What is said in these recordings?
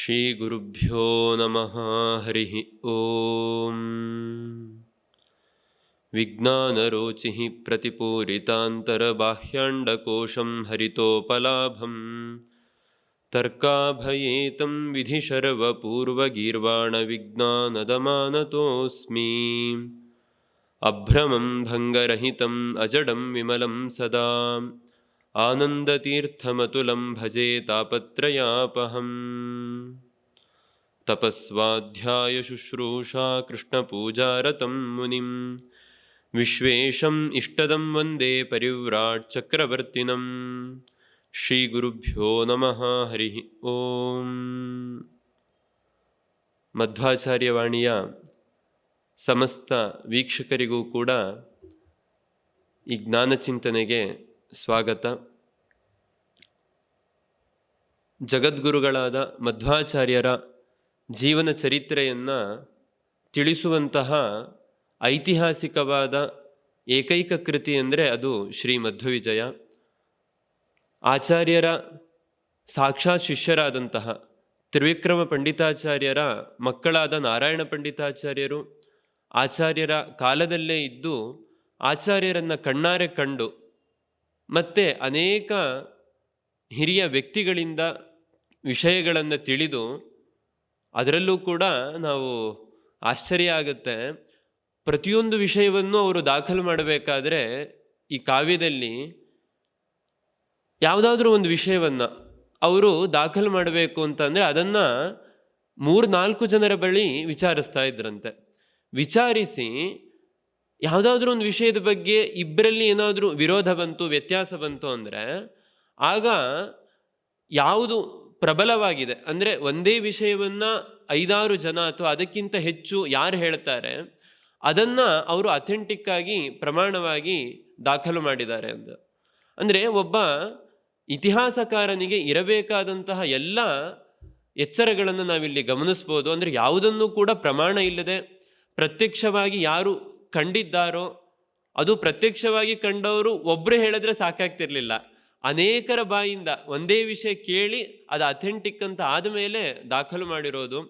श्रीगुरुभ्यो नमः हरिः ॐ विज्ञानरोचिः प्रतिपूरितान्तरबाह्याण्डकोशं हरितोपलाभं तर्काभयेतं विधिशर्वपूर्वगीर्वाणविज्ञानदमानतोऽस्मि। अभ्रमं भङ्गरहितम् अजडं विमलं सदा। आनन्दतीर्थमतुलं भजे तापत्रयापहम् तपस्वाध्यायशुश्रूषा कृष्णपूजारतं मुनिं विश्वेशम् इष्टदं वन्दे परिव्राट् चक्रवर्तिनं श्रीगुरुभ्यो नमः हरिः ॐ ಮಧ್ವಾಚಾರ್ಯವಾಣಿಯ ಸಮಸ್ತ ವೀಕ್ಷಕರಿಗೂ ಕೂಡ ಈ ಜ್ಞಾನ ಚಿಂತನೆಗೆ ಸ್ವಾಗತ. ಜಗದ್ಗುರುಗಳಾದ ಮಧ್ವಾಚಾರ್ಯರ ಜೀವನ ಚರಿತ್ರೆಯನ್ನು ತಿಳಿಸುವಂತಹ ಐತಿಹಾಸಿಕವಾದ ಏಕೈಕ ಕೃತಿ ಅಂದರೆ ಅದು ಶ್ರೀ ಮಧ್ವವಿಜಯ. ಆಚಾರ್ಯರ ಸಾಕ್ಷಾತ್ ಶಿಷ್ಯರಾದಂತಹ ತ್ರಿವಿಕ್ರಮ ಪಂಡಿತಾಚಾರ್ಯರ ಮಕ್ಕಳಾದ ನಾರಾಯಣ ಪಂಡಿತಾಚಾರ್ಯರು ಆಚಾರ್ಯರ ಕಾಲದಲ್ಲೇ ಇದ್ದು ಆಚಾರ್ಯರನ್ನು ಕಣ್ಣಾರೆ ಕಂಡು ಮತ್ತು ಅನೇಕ ಹಿರಿಯ ವ್ಯಕ್ತಿಗಳಿಂದ ವಿಷಯಗಳನ್ನು ತಿಳಿದು ಅದರಲ್ಲೂ ಕೂಡ ನಾವು ಆಶ್ಚರ್ಯ ಆಗುತ್ತೆ. ಪ್ರತಿಯೊಂದು ವಿಷಯವನ್ನು ಅವರು ದಾಖಲು ಮಾಡಬೇಕಾದ್ರೆ ಈ ಕಾವ್ಯದಲ್ಲಿ ಯಾವುದಾದ್ರೂ ಒಂದು ವಿಷಯವನ್ನು ಅವರು ದಾಖಲು ಮಾಡಬೇಕು ಅಂತಂದರೆ ಅದನ್ನು ಮೂರು ನಾಲ್ಕು ಜನರ ಬಳಿ ವಿಚಾರಿಸ್ತಾ ಇದ್ರಂತೆ. ವಿಚಾರಿಸಿ ಯಾವುದಾದ್ರೂ ಒಂದು ವಿಷಯದ ಬಗ್ಗೆ ಇಬ್ಬರಲ್ಲಿ ಏನಾದರೂ ವಿರೋಧ ಬಂತು, ವ್ಯತ್ಯಾಸ ಬಂತು ಅಂದರೆ, ಆಗ ಯಾವುದು ಪ್ರಬಲವಾಗಿದೆ? ಅಂದರೆ ಒಂದೇ ವಿಷಯವನ್ನು ಐದಾರು ಜನ ಅಥವಾ ಅದಕ್ಕಿಂತ ಹೆಚ್ಚು ಯಾರು ಹೇಳ್ತಾರೆ, ಅದನ್ನು ಅವರು ಅಥೆಂಟಿಕ್ಕಾಗಿ ಪ್ರಮಾಣವಾಗಿ ದಾಖಲು ಮಾಡಿದ್ದಾರೆ ಅಂತ ಅಂದರೆ ಒಬ್ಬ ಇತಿಹಾಸಕಾರನಿಗೆ ಇರಬೇಕಾದಂತಹ ಎಲ್ಲ ಎಚ್ಚರಗಳನ್ನು ನಾವಿಲ್ಲಿ ಗಮನಿಸ್ಬೋದು. ಅಂದರೆ ಯಾವುದನ್ನು ಕೂಡ ಪ್ರಮಾಣ ಇಲ್ಲದೆ ಪ್ರತ್ಯಕ್ಷವಾಗಿ ಯಾರು ಕಂಡಿದ್ದಾರೋ, ಅದು ಪ್ರತ್ಯಕ್ಷವಾಗಿ ಕಂಡವರು ಒಬ್ಬರು ಹೇಳಿದ್ರೆ ಸಾಕಾಗ್ತಿರ್ಲಿಲ್ಲ. ಅನೇಕರ ಬಾಯಿಂದ ಒಂದೇ ವಿಷಯ ಕೇಳಿ ಅದು ಅಥೆಂಟಿಕ್ ಅಂತ ಆದಮೇಲೆ ದಾಖಲು ಮಾಡಿರೋದು.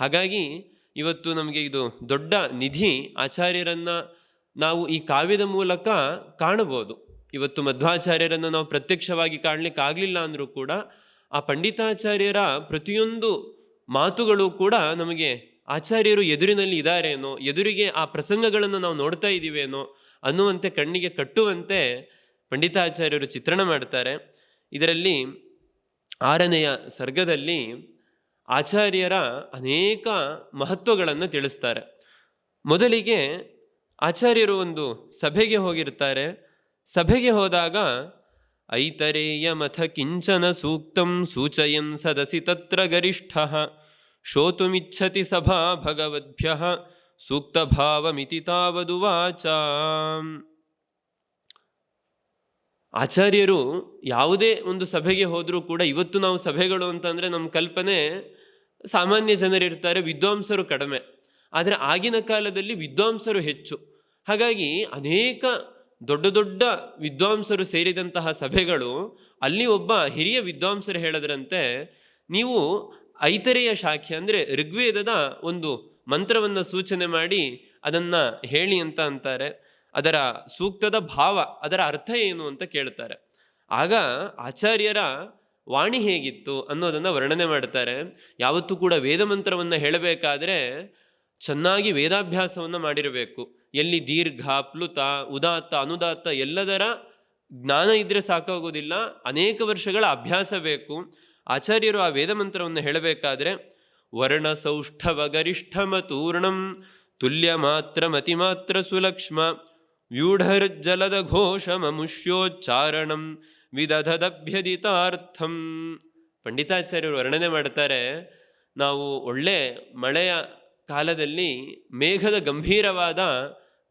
ಹಾಗಾಗಿ ಇವತ್ತು ನಮಗೆ ಇದು ದೊಡ್ಡ ನಿಧಿ ಆಚಾರ್ಯರನ್ನು ನಾವು ಈ ಕಾವ್ಯದ ಮೂಲಕ ಕಾಣಬಹುದು ಇವತ್ತು ಮಧ್ವಾಚಾರ್ಯರನ್ನು ನಾವು ಪ್ರತ್ಯಕ್ಷವಾಗಿ ಕಾಣಲಿಕ್ಕೆ ಆಗಲಿಲ್ಲ ಅಂದರೂ ಕೂಡ ಆ ಪಂಡಿತಾಚಾರ್ಯರ ಪ್ರತಿಯೊಂದು ಮಾತುಗಳು ಕೂಡ ನಮಗೆ ಆಚಾರ್ಯರು ಎದುರಿನಲ್ಲಿ ಇದ್ದಾರೇನೋ ಎದುರಿಗೆ ಆ ಪ್ರಸಂಗಗಳನ್ನು ನಾವು ನೋಡ್ತಾ ಇದ್ದೀವೇನೋ ಅನ್ನುವಂತೆ ಕಣ್ಣಿಗೆ ಕಟ್ಟುವಂತೆ ಪಂಡಿತಾಚಾರ್ಯರು ಚಿತ್ರಣ ಮಾಡ್ತಾರೆ. ಇದರಲ್ಲಿ ಆರನೆಯ ಸರ್ಗದಲ್ಲಿ ಆಚಾರ್ಯರ ಅನೇಕ ಮಹತ್ವಗಳನ್ನು ತಿಳಿಸ್ತಾರೆ. ಮೊದಲಿಗೆ ಆಚಾರ್ಯರು ಒಂದು ಸಭೆಗೆ ಹೋಗಿರ್ತಾರೆ. ಸಭೆಗೆ ಹೋದಾಗ, ಐತರೇಯ ಮಥ ಕಿಂಚನ ಸೂಕ್ತಂ ಸೂಚಯನ್ ಸದಸಿ ತತ್ರ ಗರಿಷ್ಠ ಶೋತುಮಿಚ್ಛತಿ ಸಭಾ ಭಗವದ್ಭ್ಯ ಸೂಕ್ತ ಭಾವಮಿತಿ ತಾವದು ವಾಚ ಆಚಾರ್ಯರು ಯಾವುದೇ ಒಂದು ಸಭೆಗೆ ಹೋದರೂ ಕೂಡ ಇವತ್ತು ನಾವು ಸಭೆಗಳು ಅಂತಂದರೆ ನಮ್ಮ ಕಲ್ಪನೆ ಸಾಮಾನ್ಯ ಜನರಿರ್ತಾರೆ ವಿದ್ವಾಂಸರು ಕಡಿಮೆ. ಆದರೆ ಆಗಿನ ಕಾಲದಲ್ಲಿ ವಿದ್ವಾಂಸರು ಹೆಚ್ಚು. ಹಾಗಾಗಿ ಅನೇಕ ದೊಡ್ಡ ದೊಡ್ಡ ವಿದ್ವಾಂಸರು ಸೇರಿದಂತಹ ಸಭೆಗಳು ಅಲ್ಲಿ ಒಬ್ಬ ಹಿರಿಯ ವಿದ್ವಾಂಸರು ಹೇಳದ್ರಂತೆ, ನೀವು ಐತರೆಯ ಶಾಖೆ ಅಂದರೆ ಋಗ್ವೇದದ ಒಂದು ಮಂತ್ರವನ್ನು ಸೂಚನೆ ಮಾಡಿ ಅದನ್ನು ಹೇಳಿ ಅಂತ ಅಂತಾರೆ. ಅದರ ಸೂಕ್ತದ ಭಾವ, ಅದರ ಅರ್ಥ ಏನು ಅಂತ ಕೇಳ್ತಾರೆ. ಆಗ ಆಚಾರ್ಯರ ವಾಣಿ ಹೇಗಿತ್ತು ಅನ್ನೋದನ್ನು ವರ್ಣನೆ ಮಾಡ್ತಾರೆ. ಯಾವತ್ತೂ ಕೂಡ ವೇದ ಮಂತ್ರವನ್ನು ಹೇಳಬೇಕಾದ್ರೆ ಚೆನ್ನಾಗಿ ವೇದಾಭ್ಯಾಸವನ್ನು ಮಾಡಿರಬೇಕು. ಎಲ್ಲಿ ದೀರ್ಘ, ಪ್ಲುತ, ಉದಾತ್ತ, ಅನುದಾತ್ತ ಎಲ್ಲದರ ಜ್ಞಾನ ಇದ್ರೆ ಸಾಕಾಗೋದಿಲ್ಲ. ಅನೇಕ ವರ್ಷಗಳ ಅಭ್ಯಾಸ ಬೇಕು. ಆಚಾರ್ಯರು ಆ ವೇದ ಮಂತ್ರವನ್ನು ಹೇಳಬೇಕಾದ್ರೆ, ವರ್ಣ ಸೌಷ್ಠವ ಗರಿಷ್ಠಮತೂರ್ಣಂ ತುಲ್ಯ ಮಾತ್ರ ಮತಿ ಮಾತ್ರ ಸುಲಕ್ಷ್ಮ ವ್ಯೂಢರ್ಜಲದ ಘೋಷಮುಷ್ಯೋಚ್ಚಾರಣಂ ವಿದಧದಭ್ಯದಿತಾರ್ಥಂ. ಪಂಡಿತಾಚಾರ್ಯರು ವರ್ಣನೆ ಮಾಡ್ತಾರೆ, ನಾವು ಒಳ್ಳೆ ಮಳೆಯ ಕಾಲದಲ್ಲಿ ಮೇಘದ ಗಂಭೀರವಾದ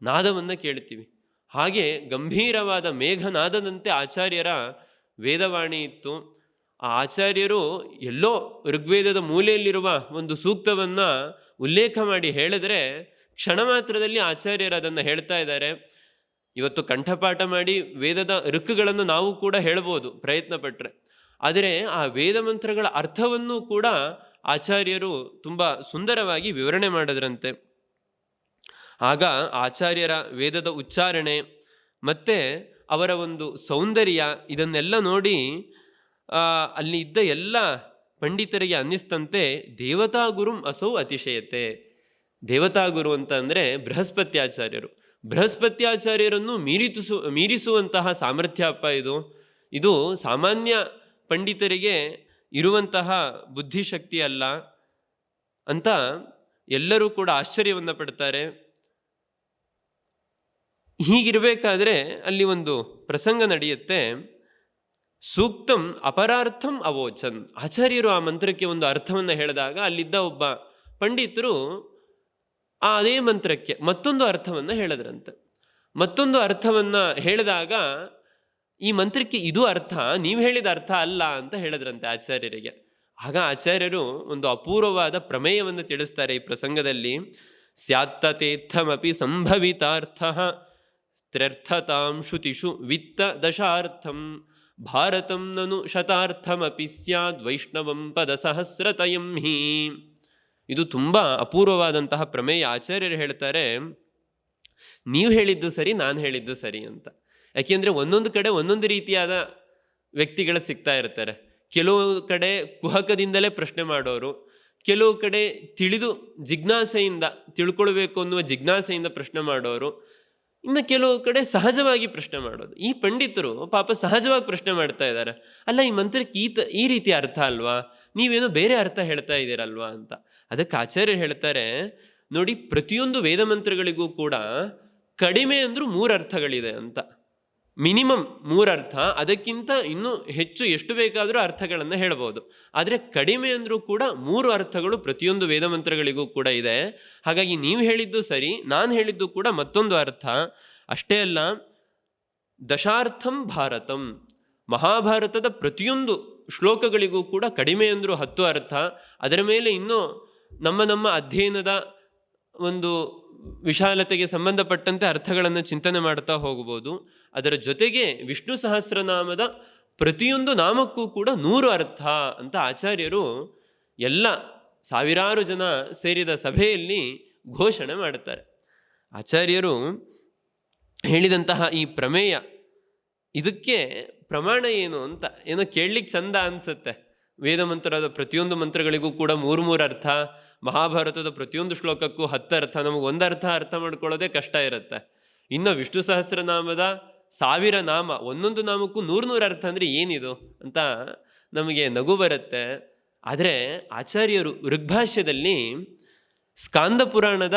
ನಾದವನ್ನು ಕೇಳ್ತೀವಿ. ಹಾಗೆ ಗಂಭೀರವಾದ ಮೇಘನಾದದಂತೆ ಆಚಾರ್ಯರ ವೇದವಾಣಿ ಇತ್ತು. ಆ ಆಚಾರ್ಯರು ಎಲ್ಲೋ ಋಗ್ವೇದದ ಮೂಲೆಯಲ್ಲಿರುವ ಒಂದು ಸೂಕ್ತವನ್ನು ಉಲ್ಲೇಖ ಮಾಡಿ ಹೇಳಿದ್ರೆ ಕ್ಷಣ ಮಾತ್ರದಲ್ಲಿ ಆಚಾರ್ಯರು ಅದನ್ನು ಹೇಳ್ತಾ ಇದ್ದಾರೆ. ಇವತ್ತು ಕಂಠಪಾಠ ಮಾಡಿ ವೇದದ ಋಕ್ಕುಗಳನ್ನು ನಾವು ಕೂಡ ಹೇಳ್ಬೋದು ಪ್ರಯತ್ನ ಪಟ್ಟರೆ ಆದರೆ ಆ ವೇದ ಮಂತ್ರಗಳ ಅರ್ಥವನ್ನು ಕೂಡ ಆಚಾರ್ಯರು ತುಂಬ ಸುಂದರವಾಗಿ ವಿವರಣೆ ಮಾಡಿದ್ರಂತೆ. ಆಗ ಆಚಾರ್ಯರ ವೇದದ ಉಚ್ಚಾರಣೆ ಮತ್ತು ಅವರ ಒಂದು ಸೌಂದರ್ಯ ಇದನ್ನೆಲ್ಲ ನೋಡಿ ಅಲ್ಲಿ ಇದ್ದ ಎಲ್ಲ ಪಂಡಿತರಿಗೆ ಅನ್ನಿಸ್ತಂತೆ ದೇವತಾ ಗುರುಂ ಅಸೌ ಅತಿಶಯತೆ. ದೇವತಾ ಗುರು ಅಂತ ಅಂದರೆ ಬೃಹಸ್ಪತ್ಯಾಚಾರ್ಯರು. ಬೃಹಸ್ಪತ್ಯಾಚಾರ್ಯರನ್ನು ಮೀರಿಸು ಮೀರಿಸುವಂತಹ ಸಾಮರ್ಥ್ಯ ಅಪ್ಪ ಇದು. ಇದು ಸಾಮಾನ್ಯ ಪಂಡಿತರಿಗೆ ಇರುವಂತಹ ಬುದ್ಧಿಶಕ್ತಿ ಅಲ್ಲ ಅಂತ ಎಲ್ಲರೂ ಕೂಡ ಆಶ್ಚರ್ಯವನ್ನು ಪಡ್ತಾರೆ. ಹೀಗಿರಬೇಕಾದ್ರೆ ಅಲ್ಲಿ ಒಂದು ಪ್ರಸಂಗ ನಡೆಯುತ್ತೆ. ಸೂಕ್ತಂ ಅಪರಾರ್ಥಂ ಅವೋಚನ್. ಆಚಾರ್ಯರು ಆ ಮಂತ್ರಕ್ಕೆ ಒಂದು ಅರ್ಥವನ್ನು ಹೇಳಿದಾಗ ಅಲ್ಲಿದ್ದ ಒಬ್ಬ ಪಂಡಿತರು ಆ ಅದೇ ಮಂತ್ರಕ್ಕೆ ಮತ್ತೊಂದು ಅರ್ಥವನ್ನು ಹೇಳಿದ್ರಂತೆ. ಮತ್ತೊಂದು ಅರ್ಥವನ್ನು ಹೇಳಿದಾಗ ಈ ಮಂತ್ರಕ್ಕೆ ಇದು ಅರ್ಥ, ನೀವು ಹೇಳಿದ ಅರ್ಥ ಅಲ್ಲ ಅಂತ ಹೇಳಿದ್ರಂತೆ ಆಚಾರ್ಯರಿಗೆ. ಆಗ ಆಚಾರ್ಯರು ಒಂದು ಅಪೂರ್ವವಾದ ಪ್ರಮೇಯವನ್ನು ತಿಳಿಸ್ತಾರೆ ಈ ಪ್ರಸಂಗದಲ್ಲಿ. ಸ್ಯಾತ್ತತೇತ್ಥಮಪಿ ಸಂಭವಿತಾರ್ಥ ತ್ರ್ಯರ್ಥತಾಂ ಶ್ರುತಿಷು ವಿತ್ತ ದಶಾರ್ಥಂ ಭಾರತಂ ನನು ಶತಾರ್ಥಮಪಿ ಸ್ಯಾದ್ ವೈಷ್ಣವಂ ಪದ ಸಹಸ್ರತಯಂ ಹಿ ಇದು ತುಂಬ ಅಪೂರ್ವವಾದಂತಹ ಪ್ರಮೇಯ ಆಚಾರ್ಯರು ಹೇಳ್ತಾರೆ, ನೀವು ಹೇಳಿದ್ದು ಸರಿ, ನಾನು ಹೇಳಿದ್ದು ಸರಿ ಅಂತ. ಯಾಕೆಂದರೆ ಒಂದೊಂದು ಕಡೆ ಒಂದೊಂದು ರೀತಿಯಾದ ವ್ಯಕ್ತಿಗಳು ಸಿಗ್ತಾ ಇರ್ತಾರೆ. ಕೆಲವು ಕಡೆ ಕುಹಕದಿಂದಲೇ ಪ್ರಶ್ನೆ ಮಾಡೋರು, ಕೆಲವು ಕಡೆ ತಿಳಿದು ಜಿಜ್ಞಾಸೆಯಿಂದ, ತಿಳ್ಕೊಳ್ಬೇಕು ಅನ್ನುವ ಜಿಜ್ಞಾಸೆಯಿಂದ ಪ್ರಶ್ನೆ ಮಾಡೋರು ಇನ್ನು ಕೆಲವು ಕಡೆ ಸಹಜವಾಗಿ ಪ್ರಶ್ನೆ ಮಾಡೋದು. ಈ ಪಂಡಿತರು ಪಾಪ ಸಹಜವಾಗಿ ಪ್ರಶ್ನೆ ಮಾಡ್ತಾ ಇದ್ದಾರೆ. ಅಲ್ಲ, ಈ ಮಂತ್ರಕ್ಕೆ ಈ ತ ಈ ರೀತಿ ಅರ್ಥ ಅಲ್ವಾ? ನೀವೇನೋ ಬೇರೆ ಅರ್ಥ ಹೇಳ್ತಾ ಇದ್ದೀರಲ್ವಾ ಅಂತ. ಅದಕ್ಕೆ ಆಚಾರ್ಯರು ಹೇಳ್ತಾರೆ, ನೋಡಿ ಪ್ರತಿಯೊಂದು ವೇದ ಮಂತ್ರಗಳಿಗೂ ಕೂಡ ಕಡಿಮೆ ಅಂದರೂ ಮೂರು ಅರ್ಥಗಳಿದೆ ಅಂತ. ಮಿನಿಮಮ್ ಮೂರು ಅರ್ಥ ಅದಕ್ಕಿಂತ ಇನ್ನೂ ಹೆಚ್ಚು ಎಷ್ಟು ಬೇಕಾದರೂ ಅರ್ಥಗಳನ್ನು ಹೇಳ್ಬೋದು. ಆದರೆ ಕಡಿಮೆ ಅಂದರೂ ಕೂಡ ಮೂರು ಅರ್ಥಗಳು ಪ್ರತಿಯೊಂದು ವೇದ ಮಂತ್ರಗಳಿಗೂ ಕೂಡ ಇದೆ. ಹಾಗಾಗಿ ನೀವು ಹೇಳಿದ್ದು ಸರಿ, ನಾನು ಹೇಳಿದ್ದು ಕೂಡ ಮತ್ತೊಂದು ಅರ್ಥ. ಅಷ್ಟೇ ಅಲ್ಲ, ದಶಾರ್ಥಂ ಭಾರತಂ. ಮಹಾಭಾರತದ ಪ್ರತಿಯೊಂದು ಶ್ಲೋಕಗಳಿಗೂ ಕೂಡ ಕಡಿಮೆ ಅಂದರೂ ಹತ್ತು ಅರ್ಥ. ಅದರ ಮೇಲೆ ಇನ್ನೂ ನಮ್ಮ ನಮ್ಮ ಅಧ್ಯಯನದ ಒಂದು ವಿಶಾಲತೆಗೆ ಸಂಬಂಧಪಟ್ಟಂತೆ ಅರ್ಥಗಳನ್ನು ಚಿಂತನೆ ಮಾಡ್ತಾ ಹೋಗ್ಬೋದು. ಅದರ ಜೊತೆಗೆ ವಿಷ್ಣು ಸಹಸ್ರನಾಮದ ಪ್ರತಿಯೊಂದು ನಾಮಕ್ಕೂ ಕೂಡ ನೂರು ಅರ್ಥ ಅಂತ ಆಚಾರ್ಯರು ಎಲ್ಲ ಸಾವಿರಾರು ಜನ ಸೇರಿದ ಸಭೆಯಲ್ಲಿ ಘೋಷಣೆ ಮಾಡುತ್ತಾರೆ. ಆಚಾರ್ಯರು ಹೇಳಿದಂತಹ ಈ ಪ್ರಮೇಯ ಇದಕ್ಕೆ ಪ್ರಮಾಣ ಏನು ಅಂತ, ಏನೋ ಕೇಳಲಿಕ್ಕೆ ಚಂದ ಅನಿಸುತ್ತೆ. ವೇದ ಮಂತ್ರದ ಪ್ರತಿಯೊಂದು ಮಂತ್ರಗಳಿಗೂ ಕೂಡ ಮೂರು ಮೂರು ಅರ್ಥ, ಮಹಾಭಾರತದ ಪ್ರತಿಯೊಂದು ಶ್ಲೋಕಕ್ಕೂ ಹತ್ತು ಅರ್ಥ ನಮಗೆ ಒಂದು ಅರ್ಥ ಅರ್ಥ ಮಾಡ್ಕೊಳ್ಳೋದೇ ಕಷ್ಟ ಇರುತ್ತೆ. ಇನ್ನು ವಿಷ್ಣು ಸಹಸ್ರನಾಮದ ಸಾವಿರ ನಾಮ, ಒಂದೊಂದು ನಾಮಕ್ಕೂ ನೂರು ನೂರು ಅರ್ಥ ಅಂದರೆ ಏನಿದು ಅಂತ ನಮಗೆ ನಗು ಬರುತ್ತೆ. ಆದರೆ ಆಚಾರ್ಯರು ಋಗ್ಭಾಷ್ಯದಲ್ಲಿ ಸ್ಕಾಂದ ಪುರಾಣದ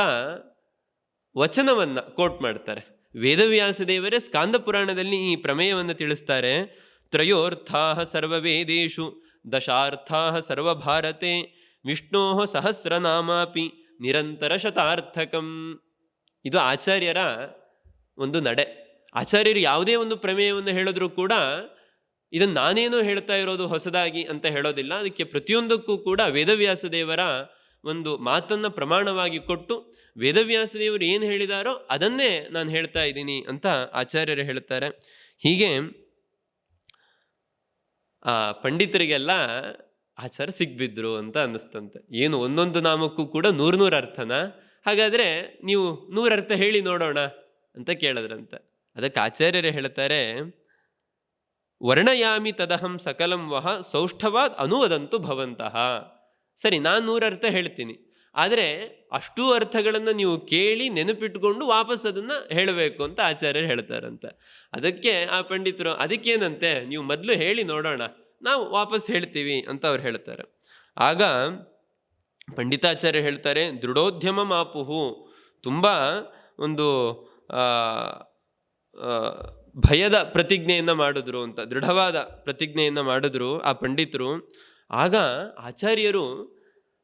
ವಚನವನ್ನು ಕೋಟ್ ಮಾಡ್ತಾರೆ. ವೇದವ್ಯಾಸ ದೇವರೇ ಸ್ಕಾಂದ ಪುರಾಣದಲ್ಲಿ ಈ ಪ್ರಮೇಯವನ್ನು ತಿಳಿಸ್ತಾರೆ. ತ್ರಯೋರ್ಥಾ ಸರ್ವವೇದೇಶು ದಶಾರ್ಥಾ ಸರ್ವಭಾರತೆ ವಿಷ್ಣೋ ಸಹಸ್ರನಾಮಾಪಿ, ನಿರಂತರ ಶತಾರ್ಥಕಂ. ಇದು ಆಚಾರ್ಯರ ಒಂದು ನಡೆ. ಆಚಾರ್ಯರು ಯಾವುದೇ ಒಂದು ಪ್ರಮೇಯವನ್ನು ಹೇಳಿದ್ರೂ ಕೂಡ ಇದನ್ನು ನಾನೇನು ಹೇಳ್ತಾ ಇರೋದು ಹೊಸದಾಗಿ ಅಂತ ಹೇಳೋದಿಲ್ಲ. ಅದಕ್ಕೆ ಪ್ರತಿಯೊಂದಕ್ಕೂ ಕೂಡ ವೇದವ್ಯಾಸ ದೇವರ ಒಂದು ಮಾತನ್ನು ಪ್ರಮಾಣವಾಗಿ ಕೊಟ್ಟು ವೇದವ್ಯಾಸ ದೇವರು ಏನು ಹೇಳಿದಾರೋ ಅದನ್ನೇ ನಾನು ಹೇಳ್ತಾ ಇದ್ದೀನಿ ಅಂತ ಆಚಾರ್ಯರು ಹೇಳ್ತಾರೆ. ಹೀಗೆ ಆ ಪಂಡಿತರಿಗೆಲ್ಲ ಆಚಾರ ಸಿಗ್ಬಿದ್ರು ಅಂತ ಅನ್ನಿಸ್ತಂತೆ. ಏನು ಒಂದೊಂದು ನಾಮಕ್ಕೂ ಕೂಡ ನೂರು ನೂರು ಅರ್ಥನ? ಹಾಗಾದರೆ ನೀವು ನೂರರ್ಥ ಹೇಳಿ ನೋಡೋಣ ಅಂತ ಕೇಳಿದ್ರಂತೆ. ಅದಕ್ಕೆ ಆಚಾರ್ಯರು ಹೇಳ್ತಾರೆ, ವರ್ಣಯಾಮಿ ತದಹಂ ಸಕಲಂ ವಹ ಸೌಷ್ಠವಾದ ಅನುವದಂತು ಭವಂತಹ ಸರಿ, ನಾನು ನೂರು ಅರ್ಥ ಹೇಳ್ತೀನಿ. ಆದರೆ ಅಷ್ಟೂ ಅರ್ಥಗಳನ್ನು ನೀವು ಕೇಳಿ ನೆನಪಿಟ್ಕೊಂಡು ವಾಪಸ್ ಅದನ್ನು ಹೇಳಬೇಕು ಅಂತ ಆಚಾರ್ಯರು ಹೇಳ್ತಾರಂತೆ. ಅದಕ್ಕೆ ಆ ಪಂಡಿತರು, ಅದಕ್ಕೇನಂತೆ, ನೀವು ಮೊದಲು ಹೇಳಿ ನೋಡೋಣ, ನಾವು ವಾಪಸ್ ಹೇಳ್ತೀವಿ ಅಂತ ಅವ್ರು ಹೇಳ್ತಾರೆ. ಆಗ ಪಂಡಿತಾಚಾರ್ಯ ಹೇಳ್ತಾರೆ ದೃಢೋದ್ಯಮ ಮಾಪುಹು ತುಂಬ ಒಂದು ಭಯದ ಪ್ರತಿಜ್ಞೆಯನ್ನು ಮಾಡಿದ್ರು ಅಂತ, ದೃಢವಾದ ಪ್ರತಿಜ್ಞೆಯನ್ನು ಮಾಡಿದ್ರು ಆ ಪಂಡಿತರು. ಆಗ ಆಚಾರ್ಯರು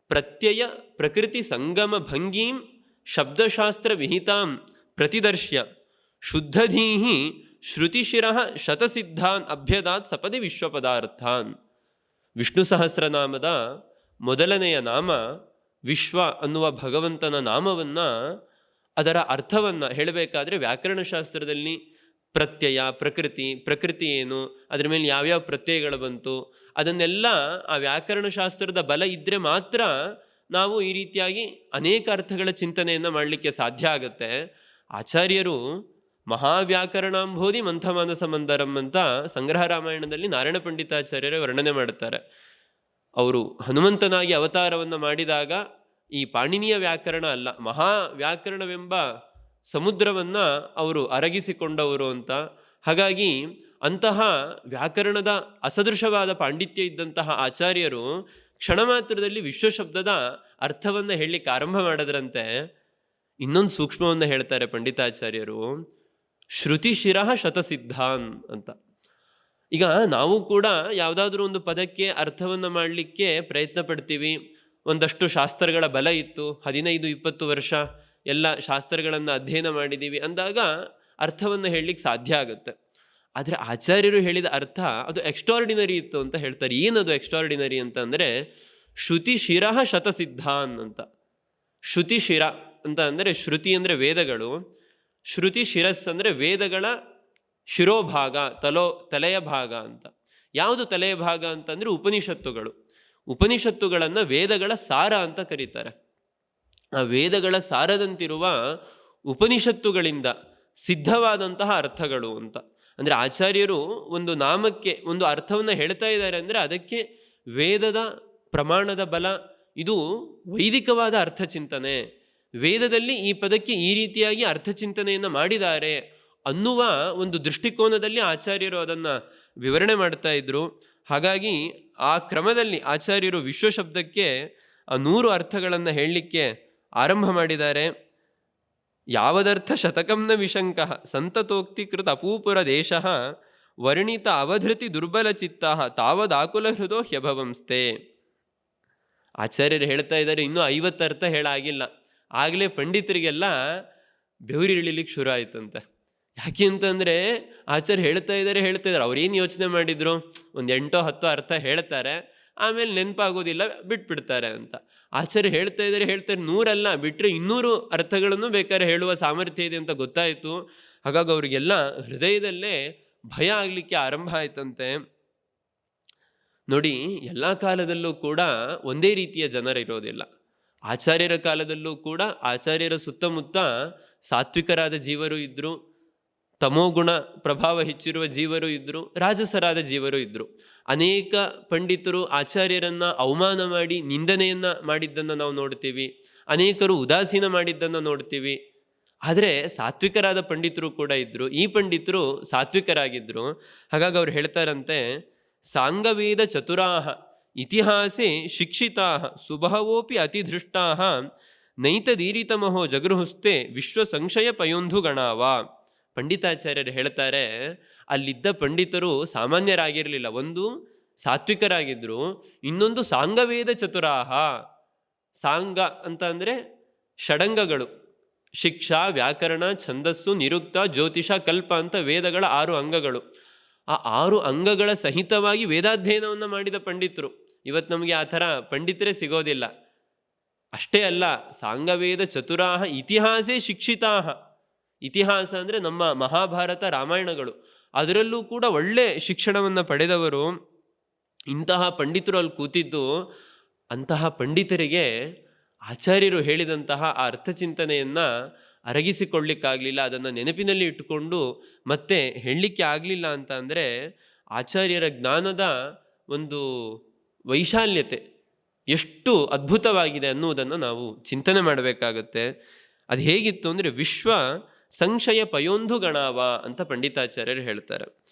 ಪ್ರತ್ಯಯ ಪ್ರಕೃತಿ ಸಂಗಮ ಭಂಗೀಂ ಶಬ್ದಶಾಸ್ತ್ರ ವಿಹಿತಾಂ ಪ್ರತಿದರ್ಶ್ಯ ಶುದ್ಧಧೀಹಿ ಶ್ರುತಿಶಿರ ಶತಸಿದ್ಧಾನ್ ಅಭ್ಯದಾತ್ ಸಪದಿ ವಿಶ್ವಪದಾರ್ಥಾನ್. ವಿಷ್ಣು ಸಹಸ್ರನಾಮದ ಮೊದಲನೆಯ ನಾಮ ವಿಶ್ವ ಅನ್ನುವ ಭಗವಂತನ ನಾಮವನ್ನು ಅದರ ಅರ್ಥವನ್ನು ಹೇಳಬೇಕಾದ್ರೆ ವ್ಯಾಕರಣಶಾಸ್ತ್ರದಲ್ಲಿ ಪ್ರತ್ಯಯ, ಪ್ರಕೃತಿ ಪ್ರಕೃತಿ ಏನು, ಅದ್ರ ಮೇಲೆ ಯಾವ್ಯಾವ ಪ್ರತ್ಯಯಗಳು ಬಂತು, ಅದನ್ನೆಲ್ಲ ಆ ವ್ಯಾಕರಣ ಶಾಸ್ತ್ರದ ಬಲ ಇದ್ದರೆ ಮಾತ್ರ ನಾವು ಈ ರೀತಿಯಾಗಿ ಅನೇಕ ಅರ್ಥಗಳ ಚಿಂತನೆಯನ್ನು ಮಾಡಲಿಕ್ಕೆ ಸಾಧ್ಯ ಆಗುತ್ತೆ. ಆಚಾರ್ಯರು ಮಹಾವ್ಯಾಕರಣಾಂಬೋಧಿ ಮಂಥಮಾನಸ ಮಂದರಂ ಅಂತ ಸಂಗ್ರಹ ರಾಮಾಯಣದಲ್ಲಿ ನಾರಾಯಣ ಪಂಡಿತಾಚಾರ್ಯರೇ ವರ್ಣನೆ ಮಾಡುತ್ತಾರೆ ಅವರು ಹನುಮಂತನಾಗಿ ಅವತಾರವನ್ನು ಮಾಡಿದಾಗ ಈ ಪಾಣಿನಿಯ ವ್ಯಾಕರಣ ಅಲ್ಲ, ಮಹಾ ವ್ಯಾಕರಣವೆಂಬ ಸಮುದ್ರವನ್ನು ಅವರು ಅರಗಿಸಿಕೊಂಡವರು ಅಂತ. ಹಾಗಾಗಿ ಅಂತಹ ವ್ಯಾಕರಣದ ಅಸದೃಶವಾದ ಪಾಂಡಿತ್ಯ ಇದ್ದಂತಹ ಆಚಾರ್ಯರು ಕ್ಷಣ ಮಾತ್ರದಲ್ಲಿ ವಿಶ್ವಶಬ್ದದ ಅರ್ಥವನ್ನು ಹೇಳಲಿಕ್ಕೆ ಆರಂಭ ಮಾಡಿದ್ರಂತೆ. ಇನ್ನೊಂದು ಸೂಕ್ಷ್ಮವನ್ನು ಹೇಳ್ತಾರೆ ಪಂಡಿತಾಚಾರ್ಯರು, ಶ್ರುತಿ ಶಿರಃ ಶತಸಿದ್ಧಾನ್ ಅಂತ. ಈಗ ನಾವು ಕೂಡ ಯಾವುದಾದ್ರೂ ಒಂದು ಪದಕ್ಕೆ ಅರ್ಥವನ್ನು ಮಾಡಲಿಕ್ಕೆ ಪ್ರಯತ್ನ ಪಡ್ತೀವಿ. ಒಂದಷ್ಟು ಶಾಸ್ತ್ರಗಳ ಬಲ ಇತ್ತು. ಹದಿನೈದು, ಇಪ್ಪತ್ತು ವರ್ಷ ಎಲ್ಲ ಶಾಸ್ತ್ರಗಳನ್ನು ಅಧ್ಯಯನ ಮಾಡಿದ್ದೀವಿ ಅಂದಾಗ ಅರ್ಥವನ್ನು ಹೇಳಲಿಕ್ಕೆ ಸಾಧ್ಯ ಆಗುತ್ತೆ. ಆದರೆ ಆಚಾರ್ಯರು ಹೇಳಿದ ಅರ್ಥ ಅದು ಎಕ್ಸ್ಟ್ರಾರ್ಡಿನರಿ ಇತ್ತು ಅಂತ ಹೇಳ್ತಾರೆ. ಏನದು ಎಕ್ಸ್ಟ್ರಾರ್ಡಿನರಿ ಅಂತ ಅಂದರೆ, ಶ್ರುತಿ ಶಿರಃ ಶತಸಿದ್ಧಾನ್ ಅಂತ. ಶ್ರುತಿ ಶಿರ ಅಂತ ಅಂದರೆ ಶ್ರುತಿ ಅಂದರೆ ವೇದಗಳು. ಶ್ರುತಿ ಶಿರಸ್ ಅಂದರೆ ವೇದಗಳ ಶಿರೋಭಾಗ, ತಲೋ, ತಲೆಯ ಭಾಗ ಅಂತ. ಯಾವುದು ತಲೆಯ ಭಾಗ ಅಂತಂದರೆ ಉಪನಿಷತ್ತುಗಳು. ಉಪನಿಷತ್ತುಗಳನ್ನು ವೇದಗಳ ಸಾರ ಅಂತ ಕರೀತಾರೆ. ಆ ವೇದಗಳ ಸಾರದಂತಿರುವ ಉಪನಿಷತ್ತುಗಳಿಂದ ಸಿದ್ಧವಾದಂತಹ ಅರ್ಥಗಳು ಅಂತ. ಅಂದರೆ ಆಚಾರ್ಯರು ಒಂದು ನಾಮಕ್ಕೆ, ಒಂದು ಅರ್ಥವನ್ನು ಹೇಳ್ತಾ ಇದ್ದಾರೆ ಅಂದರೆ ಅದಕ್ಕೆ ವೇದದ ಪ್ರಮಾಣದ ಬಲ, ಇದು ವೈದಿಕವಾದ ಅರ್ಥಚಿಂತನೆ. ವೇದದಲ್ಲಿ ಈ ಪದಕ್ಕೆ ಈ ರೀತಿಯಾಗಿ ಅರ್ಥಚಿಂತನೆಯನ್ನು ಮಾಡಿದ್ದಾರೆ ಅನ್ನುವ ಒಂದು ದೃಷ್ಟಿಕೋನದಲ್ಲಿ ಆಚಾರ್ಯರು ಅದನ್ನು ವಿವರಣೆ ಮಾಡ್ತಾ ಇದ್ರು. ಹಾಗಾಗಿ ಆ ಕ್ರಮದಲ್ಲಿ ಆಚಾರ್ಯರು ವಿಶ್ವಶಬ್ದಕ್ಕೆ ಆ ನೂರು ಅರ್ಥಗಳನ್ನು ಹೇಳಲಿಕ್ಕೆ ಆರಂಭ ಮಾಡಿದ್ದಾರೆ. ಯಾವದರ್ಥ ಶತಕಂನ ವಿಶಂಕ ಸಂತತೋಕ್ತಿಕೃತ ಅಪೂಪುರ ದೇಶ ವರ್ಣಿತ ಅವಧೃತಿ ದುರ್ಬಲ ಚಿತ್ತ ತಾವದಾಕುಲ ಹೃದೋ ಹ್ಯಭವಂಸ್ತೆ. ಆಚಾರ್ಯರು ಹೇಳ್ತಾ ಇದ್ದಾರೆ, ಇನ್ನೂ ಐವತ್ತು ಅರ್ಥ ಹೇಳಾಗಿಲ್ಲ. ಆಗಲೇ ಪಂಡಿತರಿಗೆಲ್ಲ ಬೆವರಿಳಿಲಿಕ್ಕೆ ಶುರು ಆಯ್ತಂತೆ. ಯಾಕೆ ಅಂತಂದರೆ ಆಚಾರ್ಯ ಹೇಳ್ತಾ ಇದ್ದಾರೆ ಹೇಳ್ತಾ ಇದ್ದಾರೆ. ಅವ್ರೇನು ಯೋಚನೆ ಮಾಡಿದ್ರು? ಒಂದು ಎಂಟೋ ಹತ್ತೋ ಅರ್ಥ ಹೇಳ್ತಾರೆ. ಆಮೇಲೆ ನೆನಪಾಗೋದಿಲ್ಲ, ಬಿಟ್ಬಿಡ್ತಾರೆ ಅಂತ. ಆಚಾರ್ಯ ಹೇಳ್ತಾ ಇದ್ದಾರೆ ಹೇಳ್ತಾರೆ ನೂರಲ್ಲ ಬಿಟ್ಟರೆ ಇನ್ನೂರು ಅರ್ಥಗಳನ್ನು ಬೇಕಾದ್ರೆ ಹೇಳುವ ಸಾಮರ್ಥ್ಯ ಇದೆ ಅಂತ ಗೊತ್ತಾಯಿತು. ಹಾಗಾಗಿ ಅವರಿಗೆಲ್ಲ ಹೃದಯದಲ್ಲೇ ಭಯ ಆಗಲಿಕ್ಕೆ ಆರಂಭ ಆಯ್ತಂತೆ. ನೋಡಿ, ಎಲ್ಲ ಕಾಲದಲ್ಲೂ ಕೂಡ ಒಂದೇ ರೀತಿಯ ಜನರಿರೋದಿಲ್ಲ ಆಚಾರ್ಯರ ಕಾಲದಲ್ಲೂ ಕೂಡ ಆಚಾರ್ಯರ ಸುತ್ತಮುತ್ತ ಸಾತ್ವಿಕರಾದ ಜೀವರು ಇದ್ದರು ತಮೋಗುಣ ಪ್ರಭಾವ ಹೆಚ್ಚಿರುವ ಜೀವರು ಇದ್ದರು ರಾಜಸರಾದ ಜೀವರು ಇದ್ದರು ಅನೇಕ ಪಂಡಿತರು ಆಚಾರ್ಯರನ್ನು ಅವಮಾನ ಮಾಡಿ ನಿಂದನೆಯನ್ನು ಮಾಡಿದ್ದನ್ನು ನಾವು ನೋಡ್ತೀವಿ. ಅನೇಕರು ಉದಾಸೀನ ಮಾಡಿದ್ದನ್ನು ನೋಡ್ತೀವಿ. ಆದರೆ ಸಾತ್ವಿಕರಾದ ಪಂಡಿತರು ಕೂಡ ಇದ್ದರು ಈ ಪಂಡಿತರು ಸಾತ್ವಿಕರಾಗಿದ್ದರು ಹಾಗಾಗಿ ಅವ್ರು ಹೇಳ್ತಾರಂತೆ, ಸಾಂಗವೇದ ಚತುರಾಹ, ಇತಿಹಾಸೆ ಶಿಕ್ಷಿತಾ ಸುಬಹವೋಪಿ ಅತಿಧೃಷ್ಟಾ ನೈತದೀರಿತಮಹೋ ಜಗೃಹುಸ್ತೆ ವಿಶ್ವ ಸಂಶಯ ಪಯೋಂಧುಗಣಾವ. ಪಂಡಿತಾಚಾರ್ಯರು ಹೇಳ್ತಾರೆ, ಅಲ್ಲಿದ್ದ ಪಂಡಿತರು ಸಾಮಾನ್ಯರಾಗಿರಲಿಲ್ಲ. ಒಂದು ಸಾತ್ವಿಕರಾಗಿದ್ದರು ಇನ್ನೊಂದು ಸಾಂಗವೇದ ಚತುರಾಹ. ಸಾಂಗ ಅಂತ ಅಂದರೆ ಷಡಂಗಗಳು. ಶಿಕ್ಷಾ, ವ್ಯಾಕರಣ, ಛಂದಸ್ಸು, ನಿರುಕ್ತ, ಜ್ಯೋತಿಷ, ಕಲ್ಪ ಅಂತ ವೇದಗಳ ಆರು ಅಂಗಗಳು. ಆ ಆರು ಅಂಗಗಳ ಸಹಿತವಾಗಿ ವೇದಾಧ್ಯಯನವನ್ನು ಮಾಡಿದ ಪಂಡಿತರು. ಇವತ್ತು ನಮಗೆ ಆ ಥರ ಪಂಡಿತರೇ ಸಿಗೋದಿಲ್ಲ. ಅಷ್ಟೇ ಅಲ್ಲ, ಸಾಂಗವೇದ ಚತುರಾಹ ಇತಿಹಾಸೇ ಶಿಕ್ಷಿತಾಹ. ಇತಿಹಾಸ ಅಂದರೆ ನಮ್ಮ ಮಹಾಭಾರತ ರಾಮಾಯಣಗಳು. ಅದರಲ್ಲೂ ಕೂಡ ಒಳ್ಳೆ ಶಿಕ್ಷಣವನ್ನು ಪಡೆದವರು ಇಂತಹ ಪಂಡಿತರು ಅಲ್ಲಿ ಕೂತಿದ್ದು ಅಂತಹ ಪಂಡಿತರಿಗೆ ಆಚಾರ್ಯರು ಹೇಳಿದಂತಹ ಆ ಅರ್ಥಚಿಂತನೆಯನ್ನು ಅರಗಿಸಿಕೊಳ್ಳಿಕ್ಕಾಗಲಿಲ್ಲ. ಅದನ್ನು ನೆನಪಿನಲ್ಲಿ ಇಟ್ಟುಕೊಂಡು ಮತ್ತೆ ಹೇಳಲಿಕ್ಕೆ ಆಗಲಿಲ್ಲ ಅಂತ ಅಂದರೆ ಆಚಾರ್ಯರ ಜ್ಞಾನದ ಒಂದು ವೈಶಾಲ್ಯತೆ ಎಷ್ಟು ಅದ್ಭುತವಾಗಿದೆ ಅನ್ನುವುದನ್ನು ನಾವು ಚಿಂತನೆ ಮಾಡಬೇಕಾಗತ್ತೆ. ಅದು ಹೇಗಿತ್ತು ಅಂದರೆ ವಿಶ್ವ ಸಂಶಯ ಪಯೋಂಧು ಗಣಾವ ಅಂತ ಪಂಡಿತಾಚಾರ್ಯರು ಹೇಳ್ತಾರೆ.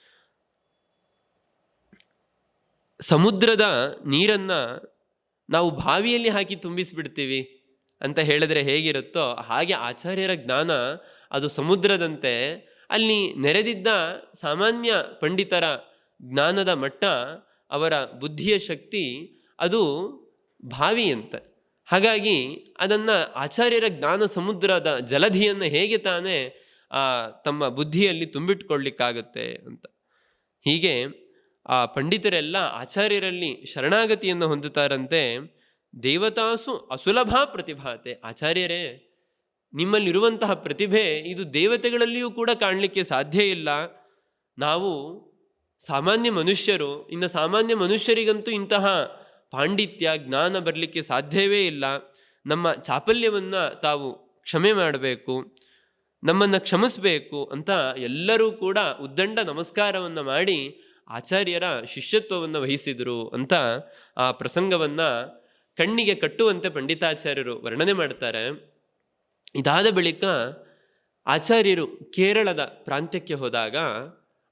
ಸಮುದ್ರದ ನೀರನ್ನು ನಾವು ಬಾವಿಯಲ್ಲಿ ಹಾಕಿ ತುಂಬಿಸಿಬಿಡ್ತೀವಿ ಅಂತ ಹೇಳಿದ್ರೆ ಹೇಗಿರುತ್ತೋ ಹಾಗೆ ಆಚಾರ್ಯರ ಜ್ಞಾನ ಅದು ಸಮುದ್ರದಂತೆ. ಅಲ್ಲಿ ನೆರೆದಿದ್ದ ಸಾಮಾನ್ಯ ಪಂಡಿತರ ಜ್ಞಾನದ ಮಟ್ಟ ಅವರ ಬುದ್ಧಿಯ ಶಕ್ತಿ ಅದು ಬಾವಿಯಂತೆ. ಹಾಗಾಗಿ ಅದನ್ನು ಆಚಾರ್ಯರ ಜ್ಞಾನ ಸಮುದ್ರದ ಜಲಧಿಯನ್ನು ಹೇಗೆ ತಾನೇ ತಮ್ಮ ಬುದ್ಧಿಯಲ್ಲಿ ತುಂಬಿಟ್ಕೊಳ್ಳಿಕ್ಕಾಗತ್ತೆ ಅಂತ. ಹೀಗೆ ಆ ಪಂಡಿತರೆಲ್ಲ ಆಚಾರ್ಯರಲ್ಲಿ ಶರಣಾಗತಿಯನ್ನು ಹೊಂದುತ್ತಾರಂತೆ. ದೇವತಾಸು ಅಸುಲಭ ಪ್ರತಿಭಾತೆ. ಆಚಾರ್ಯರೇ, ನಿಮ್ಮಲ್ಲಿರುವಂತಹ ಪ್ರತಿಭೆ ಇದು ದೇವತೆಗಳಲ್ಲಿಯೂ ಕೂಡ ಕಾಣಲಿಕ್ಕೆ ಸಾಧ್ಯ ಇಲ್ಲ. ನಾವು ಸಾಮಾನ್ಯ ಮನುಷ್ಯರು, ಇನ್ನು ಸಾಮಾನ್ಯ ಮನುಷ್ಯರಿಗಂತೂ ಇಂತಹ ಪಾಂಡಿತ್ಯ ಜ್ಞಾನ ಬರಲಿಕ್ಕೆ ಸಾಧ್ಯವೇ ಇಲ್ಲ. ನಮ್ಮ ಚಾಪಲ್ಯವನ್ನು ತಾವು ಕ್ಷಮೆ ಮಾಡಬೇಕು, ನಮ್ಮನ್ನು ಕ್ಷಮಿಸಬೇಕು ಅಂತ ಎಲ್ಲರೂ ಕೂಡ ಉದ್ದಂಡ ನಮಸ್ಕಾರವನ್ನು ಮಾಡಿ ಆಚಾರ್ಯರ ಶಿಷ್ಯತ್ವವನ್ನು ವಹಿಸಿದರು ಅಂತ ಆ ಪ್ರಸಂಗವನ್ನು ಕಣ್ಣಿಗೆ ಕಟ್ಟುವಂತೆ ಪಂಡಿತಾಚಾರ್ಯರು ವರ್ಣನೆ ಮಾಡ್ತಾರೆ. ಇದಾದ ಬಳಿಕ ಆಚಾರ್ಯರು ಕೇರಳದ ಪ್ರಾಂತ್ಯಕ್ಕೆ ಹೋದಾಗ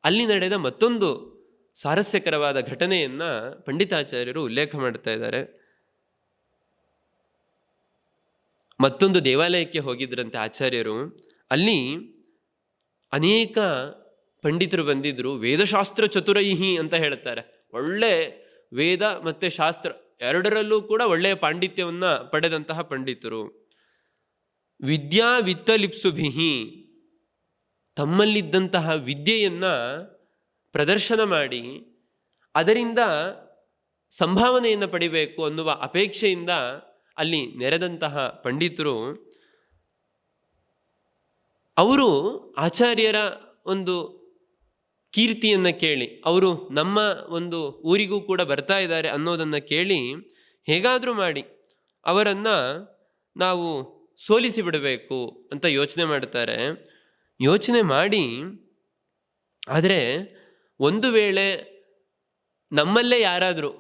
ಅಲ್ಲಿ ನಡೆದ ಮತ್ತೊಂದು ಸ್ವಾರಸ್ಯಕರವಾದ ಘಟನೆಯನ್ನು ಪಂಡಿತಾಚಾರ್ಯರು ಉಲ್ಲೇಖ ಮಾಡ್ತಾ ಇದ್ದಾರೆ. ಮತ್ತೊಂದು ದೇವಾಲಯಕ್ಕೆ ಹೋಗಿದ್ರಂತೆ ಆಚಾರ್ಯರು. ಅಲ್ಲಿ ಅನೇಕ ಪಂಡಿತರು ಬಂದಿದ್ದರು ವೇದಶಾಸ್ತ್ರ ಚತುರೈಹಿ ಅಂತ ಹೇಳ್ತಾರೆ. ಒಳ್ಳೆ ವೇದ ಮತ್ತು ಶಾಸ್ತ್ರ ಎರಡರಲ್ಲೂ ಕೂಡ ಒಳ್ಳೆಯ ಪಾಂಡಿತ್ಯವನ್ನು ಪಡೆದಂತಹ ಪಂಡಿತರು. ವಿದ್ಯಾ ವಿತ್ತಲಿಪ್ಸುಭಿಹಿ ತಮ್ಮಲ್ಲಿದ್ದಂತಹ ವಿದ್ಯೆಯನ್ನು ಪ್ರದರ್ಶನ ಮಾಡಿ ಅದರಿಂದ ಸಂಭಾವನೆಯನ್ನು ಪಡಿಬೇಕು ಅನ್ನುವ ಅಪೇಕ್ಷೆಯಿಂದ ಅಲ್ಲಿ ನೆರೆದಂತಹ ಪಂಡಿತರು ಅವರು ಆಚಾರ್ಯರ ಒಂದು ಕೀರ್ತಿಯನ್ನು ಕೇಳಿ, ಅವರು ನಮ್ಮ ಒಂದು ಊರಿಗೂ ಕೂಡ ಬರ್ತಾ ಇದ್ದಾರೆ ಅನ್ನೋದನ್ನು ಕೇಳಿ ಹೇಗಾದರೂ ಮಾಡಿ ಅವರನ್ನು ನಾವು ಸೋಲಿಸಿ ಬಿಡಬೇಕು ಅಂತ ಯೋಚನೆ ಮಾಡ್ತಾರೆ. ಯೋಚನೆ ಮಾಡಿ, ಆದರೆ ಒಂದು ವೇಳೆ ನಮ್ಮಲ್ಲೇ ಯಾರಾದರೂ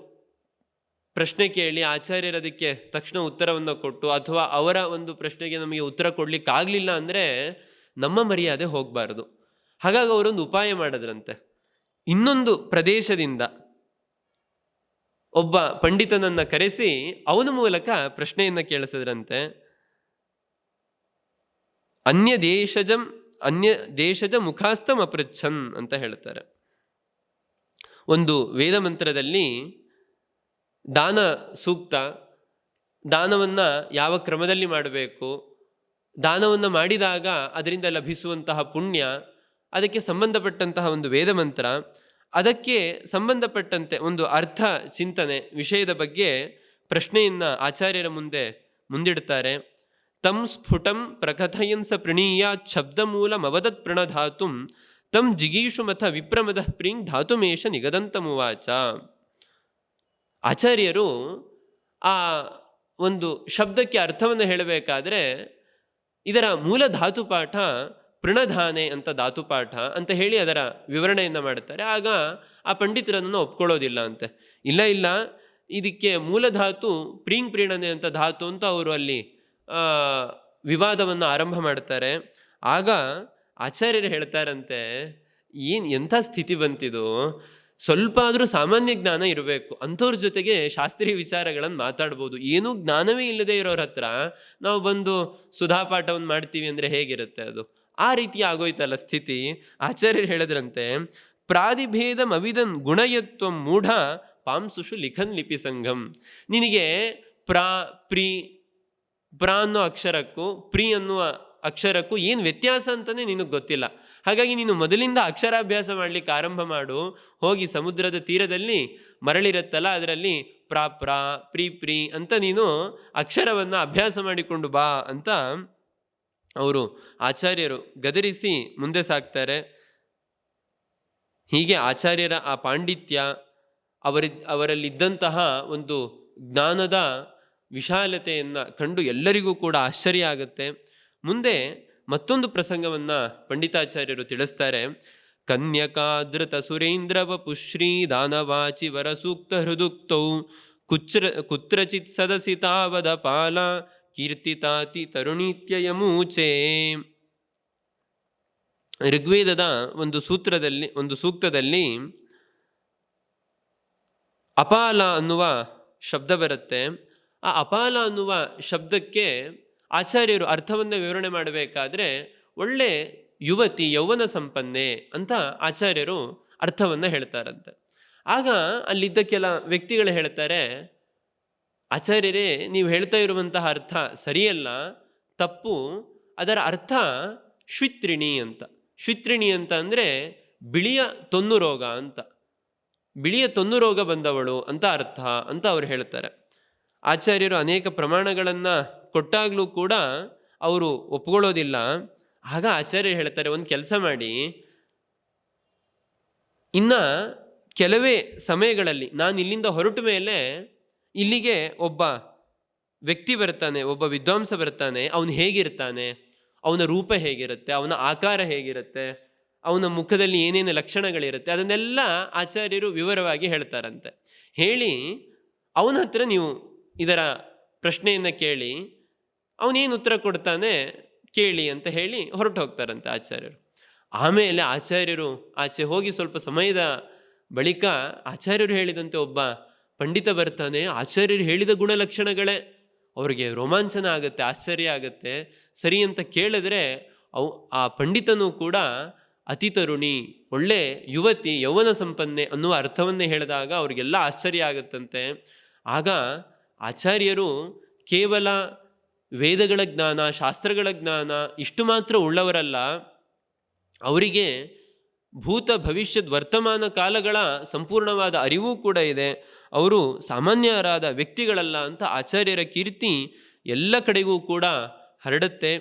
ಪ್ರಶ್ನೆ ಕೇಳಿ ಆಚಾರ್ಯರು ಅದಕ್ಕೆ ತಕ್ಷಣ ಉತ್ತರವನ್ನು ಕೊಟ್ಟು ಅಥವಾ ಅವರ ಒಂದು ಪ್ರಶ್ನೆಗೆ ನಮಗೆ ಉತ್ತರ ಕೊಡಲಿಕ್ಕೆ ಆಗಲಿಲ್ಲ ಅಂದರೆ ನಮ್ಮ ಮರ್ಯಾದೆ ಹೋಗಬಾರ್ದು. ಹಾಗಾಗಿ ಅವರೊಂದು ಉಪಾಯ ಮಾಡಿದ್ರಂತೆ. ಇನ್ನೊಂದು ಪ್ರದೇಶದಿಂದ ಒಬ್ಬ ಪಂಡಿತನನ್ನು ಕರೆಸಿ ಅವನ ಮೂಲಕ ಪ್ರಶ್ನೆಯನ್ನು ಕೇಳಿಸಿದ್ರಂತೆ. ಅನ್ಯ ದೇಶಜಂ ಅನ್ಯ ದೇಶಜ ಮುಖಾಸ್ತಂ ಅಪೃಚ್ಛನ್ ಅಂತ ಹೇಳ್ತಾರೆ. ಒಂದು ವೇದ ಮಂತ್ರದಲ್ಲಿ ದಾನ ಸೂಕ್ತ, ದಾನವನ್ನು ಯಾವ ಕ್ರಮದಲ್ಲಿ ಮಾಡಬೇಕು, ದಾನವನ್ನು ಮಾಡಿದಾಗ ಅದರಿಂದ ಲಭಿಸುವಂತಹ ಪುಣ್ಯ, ಅದಕ್ಕೆ ಸಂಬಂಧಪಟ್ಟಂತಹ ಒಂದು ವೇದ ಮಂತ್ರ, ಅದಕ್ಕೆ ಸಂಬಂಧಪಟ್ಟಂತೆ ಒಂದು ಅರ್ಥ ಚಿಂತನೆ ವಿಷಯದ ಬಗ್ಗೆ ಪ್ರಶ್ನೆಯನ್ನು ಆಚಾರ್ಯರ ಮುಂದೆ ಮುಂದಿಡ್ತಾರೆ. ತಂ ಸ್ಫುಟಂ ಪ್ರಕಥಯನ್ಸ ಪ್ರಣೀಯ ಶಬ್ದ ಪ್ರಣೀಯ ಶಬ್ದಮೂಲಮವದತ್ ಪ್ರಣಧಾತು ತಂ ಜಿಗೀಷುಮಥ ವಿಪ್ರಮದ ಪ್ರಿಂಗ್ ನಿಗದಂತ ಮುವಾಚ ಆಚಾರ್ಯರು ಆ ಒಂದು ಶಬ್ದಕ್ಕೆ ಅರ್ಥವನ್ನು ಹೇಳಬೇಕಾದ್ರೆ, ಇದರ ಮೂಲ ಧಾತುಪಾಠ ಪ್ರಣಧಾನೆ ಅಂತ ಧಾತುಪಾಠ ಅಂತ ಹೇಳಿ ಅದರ ವಿವರಣೆಯನ್ನು ಮಾಡ್ತಾರೆ. ಆಗ ಆ ಪಂಡಿತರನ್ನು ಒಪ್ಕೊಳ್ಳೋದಿಲ್ಲ ಅಂತೆ. ಇಲ್ಲ ಇಲ್ಲ, ಇದಕ್ಕೆ ಮೂಲ ಧಾತು ಪ್ರೀಂಗ್ ಪ್ರೀಣನೆ ಅಂತ ಧಾತು ಅಂತ ಅವರು ಅಲ್ಲಿ ವಿವಾದವನ್ನು ಆರಂಭ ಮಾಡ್ತಾರೆ. ಆಗ ಆಚಾರ್ಯರು ಹೇಳ್ತಾರಂತೆ, ಏನು ಎಂಥ ಸ್ಥಿತಿ ಬಂತಿದು? ಸ್ವಲ್ಪ ಆದರೂ ಸಾಮಾನ್ಯ ಜ್ಞಾನ ಇರಬೇಕು. ಅಂಥವ್ರ ಜೊತೆಗೆ ಶಾಸ್ತ್ರೀಯ ವಿಚಾರಗಳನ್ನು ಮಾತಾಡ್ಬೋದು. ಏನೂ ಜ್ಞಾನವೇ ಇಲ್ಲದೆ ಇರೋರ ಹತ್ರ ನಾವು ಬಂದು ಸುಧಾಪಾಠವನ್ನು ಮಾಡ್ತೀವಿ ಅಂದರೆ ಹೇಗಿರುತ್ತೆ ಅದು? ಆ ರೀತಿ ಆಗೋಯ್ತಲ್ಲ ಸ್ಥಿತಿ. ಆಚಾರ್ಯರು ಹೇಳಿದ್ರಂತೆ, ಪ್ರಾದಿಭೇದ ಮವಿದನ್ ಗುಣಯತ್ವ ಮೂಢ ಪಾಂಸುಷು ಲಿಖನ್ ಲಿಪಿ ಸಂಘಂ. ನಿನಗೆ ಪ್ರಾ, ಪ್ರಿ, ಪ್ರಾ ಅನ್ನೋ ಅಕ್ಷರಕ್ಕೂ ಪ್ರಿ ಅನ್ನುವ ಅಕ್ಷರಕ್ಕೂ ಏನು ವ್ಯತ್ಯಾಸ ಅಂತಲೇ ನಿನಗೆ ಗೊತ್ತಿಲ್ಲ. ಹಾಗಾಗಿ ನೀನು ಮೊದಲಿಂದ ಅಕ್ಷರಾಭ್ಯಾಸ ಮಾಡಲಿಕ್ಕೆ ಆರಂಭ ಮಾಡು. ಹೋಗಿ ಸಮುದ್ರದ ತೀರದಲ್ಲಿ ಮರಳಿರುತ್ತಲ್ಲ, ಅದರಲ್ಲಿ ಪ್ರಾ ಪ್ರಾ, ಪ್ರೀ ಪ್ರೀ ಅಂತ ನೀನು ಅಕ್ಷರವನ್ನು ಅಭ್ಯಾಸ ಮಾಡಿಕೊಂಡು ಬಾ ಅಂತ ಅವರು ಆಚಾರ್ಯರು ಗದರಿಸಿ ಮುಂದೆ ಸಾಕ್ತಾರೆ. ಹೀಗೆ ಆಚಾರ್ಯರ ಆ ಪಾಂಡಿತ್ಯ, ಅವರಿ, ಅವರಲ್ಲಿದ್ದಂತಹ ಒಂದು ಜ್ಞಾನದ ವಿಶಾಲತೆಯನ್ನು ಕಂಡು ಎಲ್ಲರಿಗೂ ಕೂಡ ಆಶ್ಚರ್ಯ ಆಗುತ್ತೆ. ಮುಂದೆ ಮತ್ತೊಂದು ಪ್ರಸಂಗವನ್ನು ಪಂಡಿತಾಚಾರ್ಯರು ತಿಳಿಸ್ತಾರೆ. ಕನ್ಯಕಾದೃತ ಸುರೇಂದ್ರ ವಪುಶ್ರೀ ದಾನವಾಚಿ ವರ ಸೂಕ್ತ ಹೃದುಕ್ತೌ, ಕುಚ್ರ ಕುತ್ರಚಿತ್ ಸದಸಿ ತಾವದ ಪಾಲ, ಕೀರ್ತಿತಾತಿ ತರುಣೀತ್ಯಯಮೂಚೆ ಋಗ್ವೇದದ ಒಂದು ಸೂತ್ರದಲ್ಲಿ, ಒಂದು ಸೂಕ್ತದಲ್ಲಿ ಅಪಾಲ ಅನ್ನುವ ಶಬ್ದ ಬರುತ್ತೆ. ಆ ಅಪಾಲ ಅನ್ನುವ ಶಬ್ದಕ್ಕೆ ಆಚಾರ್ಯರು ಅರ್ಥವನ್ನು ವಿವರಣೆ ಮಾಡಬೇಕಾದ್ರೆ, ಒಳ್ಳೆ ಯುವತಿ ಯೌವನ ಸಂಪನ್ನೆ ಅಂತ ಆಚಾರ್ಯರು ಅರ್ಥವನ್ನು ಹೇಳ್ತಾರಂತೆ. ಆಗ ಅಲ್ಲಿದ್ದ ಕೆಲ ವ್ಯಕ್ತಿಗಳು ಹೇಳ್ತಾರೆ, ಆಚಾರ್ಯರೇ, ನೀವು ಹೇಳ್ತಾ ಇರುವಂತಹ ಅರ್ಥ ಸರಿಯಲ್ಲ, ತಪ್ಪು. ಅದರ ಅರ್ಥ ಶ್ವಿತ್ರಿಣಿ ಅಂತ. ಶ್ವಿತ್ರಿಣಿ ಅಂತ ಅಂದರೆ ಬಿಳಿಯ ತೊನ್ನು ರೋಗ ಅಂತ. ಬಿಳಿಯ ತೊನ್ನು ರೋಗ ಬಂದವಳು ಅಂತ ಅರ್ಥ ಅಂತ ಅವ್ರು ಹೇಳ್ತಾರೆ. ಆಚಾರ್ಯರು ಅನೇಕ ಪ್ರಮಾಣಗಳನ್ನು ಕೊಟ್ಟಾಗಲೂ ಕೂಡ ಅವರು ಒಪ್ಕೊಳ್ಳೋದಿಲ್ಲ. ಆಗ ಆಚಾರ್ಯ ಹೇಳ್ತಾರೆ, ಒಂದು ಕೆಲಸ ಮಾಡಿ. ಇನ್ನ ಕೆಲವೇ ಸಮಯಗಳಲ್ಲಿ ನಾನು ಇಲ್ಲಿಂದ ಹೊರಟ ಮೇಲೆ ಇಲ್ಲಿಗೆ ಒಬ್ಬ ವ್ಯಕ್ತಿ ಬರ್ತಾನೆ, ಒಬ್ಬ ವಿದ್ವಾಂಸ ಬರ್ತಾನೆ, ಅವನು ಹೇಗಿರ್ತಾನೆ, ಅವನ ರೂಪ ಹೇಗಿರುತ್ತೆ, ಅವನ ಆಕಾರ ಹೇಗಿರುತ್ತೆ, ಅವನ ಮುಖದಲ್ಲಿ ಏನೇನು ಲಕ್ಷಣಗಳಿರುತ್ತೆ, ಅದನ್ನೆಲ್ಲ ಆಚಾರ್ಯರು ವಿವರವಾಗಿ ಹೇಳ್ತಾರಂತೆ. ಹೇಳಿ ಅವನ ಹತ್ರ ನೀವು ಇದರ ಪ್ರಶ್ನೆಯನ್ನು ಕೇಳಿ ಅವನೇನು ಉತ್ತರ ಕೊಡ್ತಾನೆ? ಕೇಳಿ ಅಂತ ಹೇಳಿ ಹೊರಟು ಹೋಗ್ತಾರಂತೆ ಆಚಾರ್ಯರು. ಆಮೇಲೆ ಆಚಾರ್ಯರು ಆಚೆ ಹೋಗಿ ಸ್ವಲ್ಪ ಸಮಯದ ಬಳಿಕ ಆಚಾರ್ಯರು ಹೇಳಿದಂತೆ ಒಬ್ಬ ಪಂಡಿತ ಬರ್ತಾನೆ. ಆಚಾರ್ಯರು ಹೇಳಿದ ಗುಣಲಕ್ಷಣಗಳೇ. ಅವರಿಗೆ ರೋಮಾಂಚನ ಆಗುತ್ತೆ, ಆಶ್ಚರ್ಯ ಆಗುತ್ತೆ. ಸರಿ ಅಂತ ಕೇಳಿದ್ರೆ ಅವು ಆ ಪಂಡಿತನೂ ಕೂಡ ಅತಿ ತರುಣಿ, ಒಳ್ಳೆ ಯುವತಿ, ಯೌವನ ಸಂಪನ್ನೆ ಅನ್ನುವ ಅರ್ಥವನ್ನೇ ಹೇಳಿದಾಗ ಅವರಿಗೆಲ್ಲ ಆಶ್ಚರ್ಯ ಆಗುತ್ತಂತೆ. ಆಗ ಆಚಾರ್ಯರು ಕೇವಲ ವೇದಗಳ ಜ್ಞಾನ, ಶಾಸ್ತ್ರಗಳ ಜ್ಞಾನ ಇಷ್ಟು ಮಾತ್ರ ಉಳ್ಳವರಲ್ಲ. ಅವರಿಗೆ ಭೂತ ಭವಿಷ್ಯದ ವರ್ತಮಾನ ಕಾಲಗಳ ಸಂಪೂರ್ಣವಾದ ಅರಿವು ಕೂಡ ಇದೆ. ಅವರು ಸಾಮಾನ್ಯರಾದ ವ್ಯಕ್ತಿಗಳಲ್ಲ ಅಂತ ಆಚಾರ್ಯರ ಕೀರ್ತಿ ಎಲ್ಲ ಕಡೆಗೂ ಕೂಡ ಹರಡುತ್ತೆ.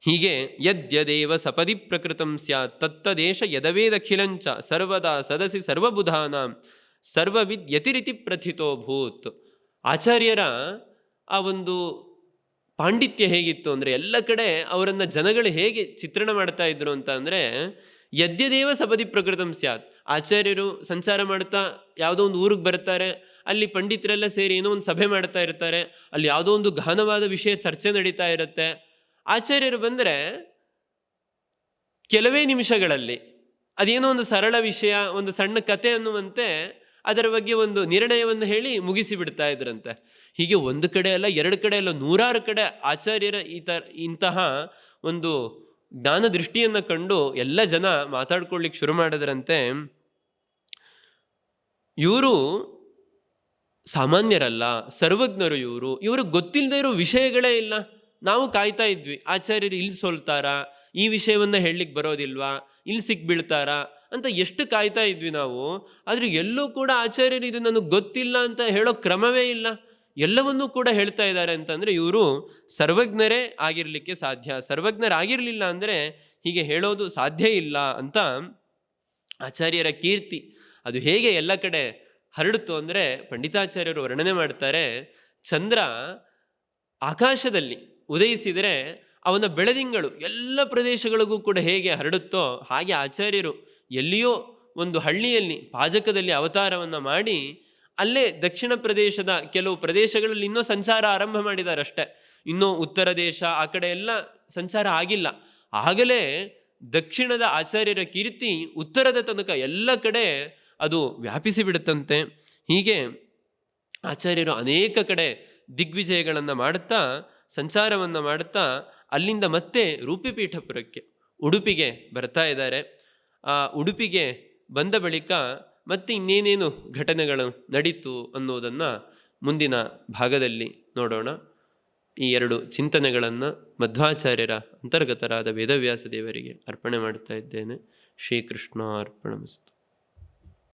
ಹೀಗೆ ಯದ್ಯದೇವ ಸಪದಿ ಪ್ರಕೃತಂ ಸ್ಯಾತ್ ತತ್ತದೇಶ ಯದವೇದಖಿಲಂಚ ಸರ್ವದಾ ಸದಸಿ ಸರ್ವಬುಧಾನ ಸರ್ವವಿದ್ ಯತಿರಿತಿ ಪ್ರಥಿತೋ ಭೂತ್. ಆಚಾರ್ಯರ ಆ ಒಂದು ಪಾಂಡಿತ್ಯ ಹೇಗಿತ್ತು ಅಂದರೆ ಎಲ್ಲ ಕಡೆ ಅವರನ್ನು ಜನಗಳು ಹೇಗೆ ಚಿತ್ರಣ ಮಾಡ್ತಾ ಇದ್ರು ಅಂತ ಅಂದರೆ, ಯದ್ಯದೇವ ಸಬದಿ ಪ್ರಕೃತಂ ಸ್ಯಾತ್. ಆಚಾರ್ಯರು ಸಂಚಾರ ಮಾಡ್ತಾ ಯಾವುದೋ ಒಂದು ಊರಿಗೆ ಬರ್ತಾರೆ, ಅಲ್ಲಿ ಪಂಡಿತರೆಲ್ಲ ಸೇರಿ ಏನೋ ಒಂದು ಸಭೆ ಮಾಡ್ತಾ ಇರ್ತಾರೆ, ಅಲ್ಲಿ ಯಾವುದೋ ಒಂದು ಗಹನವಾದ ವಿಷಯ ಚರ್ಚೆ ನಡೀತಾ ಇರುತ್ತೆ. ಆಚಾರ್ಯರು ಬಂದರೆ ಕೆಲವೇ ನಿಮಿಷಗಳಲ್ಲಿ ಅದೇನೋ ಒಂದು ಸರಳ ವಿಷಯ, ಒಂದು ಸಣ್ಣ ಕತೆ ಅನ್ನುವಂತೆ ಅದರ ಬಗ್ಗೆ ಒಂದು ನಿರ್ಣಯವನ್ನು ಹೇಳಿ ಮುಗಿಸಿ ಬಿಡ್ತಾ ಇದ್ರಂತೆ. ಹೀಗೆ ಒಂದು ಕಡೆ ಅಲ್ಲ, ಎರಡು ಕಡೆ ಅಲ್ಲ, ನೂರಾರು ಕಡೆ ಆಚಾರ್ಯರ ಈ ಥರ ಇಂತಹ ಒಂದು ಜ್ಞಾನ ದೃಷ್ಟಿಯನ್ನು ಕಂಡು ಎಲ್ಲ ಜನ ಮಾತಾಡ್ಕೊಳ್ಳಿಕ್ಕೆ ಶುರು ಮಾಡಿದ್ರಂತೆ. ಇವರು ಸಾಮಾನ್ಯರಲ್ಲ, ಸರ್ವಜ್ಞರು ಇವರು. ಇವರು ಗೊತ್ತಿಲ್ಲದೆ ಇರೋ ವಿಷಯಗಳೇ ಇಲ್ಲ. ನಾವು ಕಾಯ್ತಾ ಇದ್ವಿ, ಆಚಾರ್ಯರು ಇಲ್ಲಿ ಸೋಲ್ತಾರಾ, ಈ ವಿಷಯವನ್ನು ಹೇಳಲಿಕ್ಕೆ ಬರೋದಿಲ್ವಾ, ಇಲ್ಲಿ ಸಿಕ್ಬೀಳ್ತಾರಾ ಅಂತ ಎಷ್ಟು ಕಾಯ್ತಾ ಇದ್ವಿ ನಾವು. ಆದರೆ ಎಲ್ಲೂ ಕೂಡ ಆಚಾರ್ಯರು ಇದು ನನಗೆ ಗೊತ್ತಿಲ್ಲ ಅಂತ ಹೇಳೋ ಕ್ರಮವೇ ಇಲ್ಲ. ಎಲ್ಲವನ್ನೂ ಕೂಡ ಹೇಳ್ತಾ ಇದ್ದಾರೆ ಅಂತಂದರೆ ಇವರು ಸರ್ವಜ್ಞರೇ ಆಗಿರಲಿಕ್ಕೆ ಸಾಧ್ಯ. ಸರ್ವಜ್ಞರಾಗಿರಲಿಲ್ಲ ಅಂದರೆ ಹೀಗೆ ಹೇಳೋದು ಸಾಧ್ಯ ಇಲ್ಲ ಅಂತ ಆಚಾರ್ಯರ ಕೀರ್ತಿ. ಅದು ಹೇಗೆ ಎಲ್ಲ ಕಡೆ ಹರಡಿತು ಅಂದರೆ ಪಂಡಿತಾಚಾರ್ಯರು ವರ್ಣನೆ ಮಾಡ್ತಾರೆ, ಚಂದ್ರ ಆಕಾಶದಲ್ಲಿ ಉದಯಿಸಿದರೆ ಅವನ ಬೆಳದಿಂಗಳು ಎಲ್ಲ ಪ್ರದೇಶಗಳಿಗೂ ಕೂಡ ಹೇಗೆ ಹರಡುತ್ತೋ ಹಾಗೆ ಆಚಾರ್ಯರು ಎಲ್ಲಿಯೋ ಒಂದು ಹಳ್ಳಿಯಲ್ಲಿ ಪಾಜಕದಲ್ಲಿ ಅವತಾರವನ್ನು ಮಾಡಿ ಅಲ್ಲೇ ದಕ್ಷಿಣ ಪ್ರದೇಶದ ಕೆಲವು ಪ್ರದೇಶಗಳಲ್ಲಿ ಇನ್ನೂ ಸಂಚಾರ ಆರಂಭ ಮಾಡಿದ್ದಾರೆ ಅಷ್ಟೇ ಇನ್ನೂ ಉತ್ತರ ದೇಶ, ಆ ಕಡೆ ಎಲ್ಲ ಸಂಚಾರ ಆಗಿಲ್ಲ. ಆಗಲೇ ದಕ್ಷಿಣದ ಆಚಾರ್ಯರ ಕೀರ್ತಿ ಉತ್ತರದ ತನಕ ಎಲ್ಲ ಕಡೆ ಅದು ವ್ಯಾಪಿಸಿ ಬಿಡುತ್ತಂತೆ. ಹೀಗೆ ಆಚಾರ್ಯರು ಅನೇಕ ಕಡೆ ದಿಗ್ವಿಜಯಗಳನ್ನು ಮಾಡುತ್ತಾ ಸಂಚಾರವನ್ನು ಮಾಡುತ್ತಾ ಅಲ್ಲಿಂದ ಮತ್ತೆ ರೂಪಿಪೀಠಪುರಕ್ಕೆ, ಉಡುಪಿಗೆ ಬರ್ತಾ ಇದ್ದಾರೆ. ಆ ಉಡುಪಿಗೆ ಬಂದ ಬಳಿಕ ಮತ್ತೆ ಇನ್ನೇನೇನು ಘಟನೆಗಳು ನಡೀತು ಅನ್ನೋದನ್ನು ಮುಂದಿನ ಭಾಗದಲ್ಲಿ ನೋಡೋಣ. ಈ ಎರಡು ಚಿಂತನೆಗಳನ್ನು ಮಧ್ವಾಚಾರ್ಯರ ಅಂತರ್ಗತರಾದ ವೇದವ್ಯಾಸ ದೇವರಿಗೆ ಅರ್ಪಣೆ ಮಾಡ್ತಾ ಇದ್ದೇನೆ. ಶ್ರೀಕೃಷ್ಣ ಅರ್ಪಣಮಸ್ತು